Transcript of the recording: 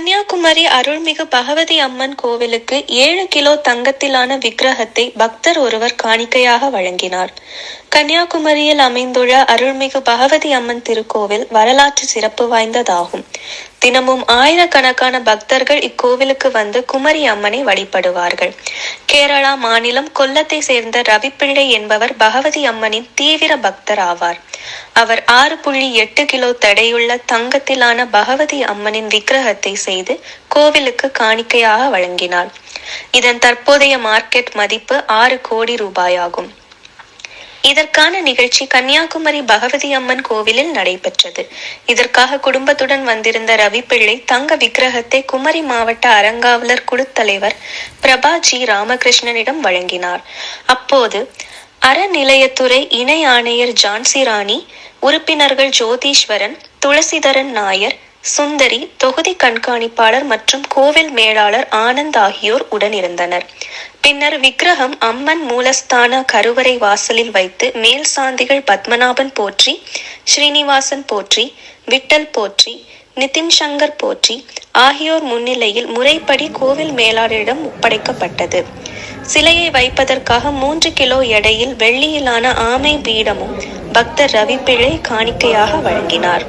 கன்னியாகுமரி அருள்மிகு பகவதி அம்மன் கோவிலுக்கு ஏழு கிலோ தங்கத்திலான விக்கிரகத்தை பக்தர் ஒருவர் காணிக்கையாக வழங்கினார். கன்னியாகுமரியில் அமைந்துள்ள அருள்மிகு பகவதி அம்மன் திருக்கோவில் வரலாற்று சிறப்பு வாய்ந்ததாகும். தினமும் ஆயிரக்கணக்கான பக்தர்கள் இக்கோவிலுக்கு வந்து குமரி அம்மனை வழிபடுவார்கள். கேரளா மாநிலம் கொல்லத்தை சேர்ந்த ரவிப்பிள்ளை என்பவர் பகவதி அம்மனின் தீவிர பக்தர் ஆவார் அவர் ஆறு புள்ளி எட்டு கிலோ தடையுள்ள தங்கத்திலான பகவதி அம்மனின் விக்கிரகத்தை செய்து கோவிலுக்கு காணிக்கையாக வழங்கினார். இதன் தற்போதைய மார்க்கெட் மதிப்பு ஆறு கோடி ரூபாயாகும். இதற்கான நிகழ்ச்சி கன்னியாகுமரி பகவதி அம்மன் கோவிலில் நடைபெற்றது. இதற்காக குடும்பத்துடன் வந்திருந்த ரவி பிள்ளை தங்க விக்கிரகத்தை குமரி மாவட்ட அறங்காவலர் குழு தலைவர் பிரபா ஜி ராமகிருஷ்ணனிடம் வழங்கினார். அப்போது அறநிலையத்துறை இணை ஆணையர் ஜான்சி ராணி உறுப்பினர்கள் ஜோதீஸ்வரன் துளசிதரன் நாயர் சுந்தரி தொகுதி கண்காணிப்பாளர் மற்றும் கோவில் மேலாளர் ஆனந்த் ஆகியோர் உடனிருந்தனர். பின்னர் விக்கிரகம் அம்மன் மூலஸ்தான கருவறை வாசலில் வைத்து மேல் சாந்திகள் பத்மநாபன் போற்றி ஸ்ரீனிவாசன் போற்றி விட்டல் போற்றி நிதின் சங்கர் போற்றி ஆகியோர் முன்னிலையில் முறைப்படி கோவில் மேலாளரிடம் ஒப்படைக்கப்பட்டது. சிலையை வைப்பதற்காக மூன்று கிலோ எடையில் வெள்ளியிலான ஆமை பீடமும் பக்தர் ரவி காணிக்கையாக வழங்கினார்.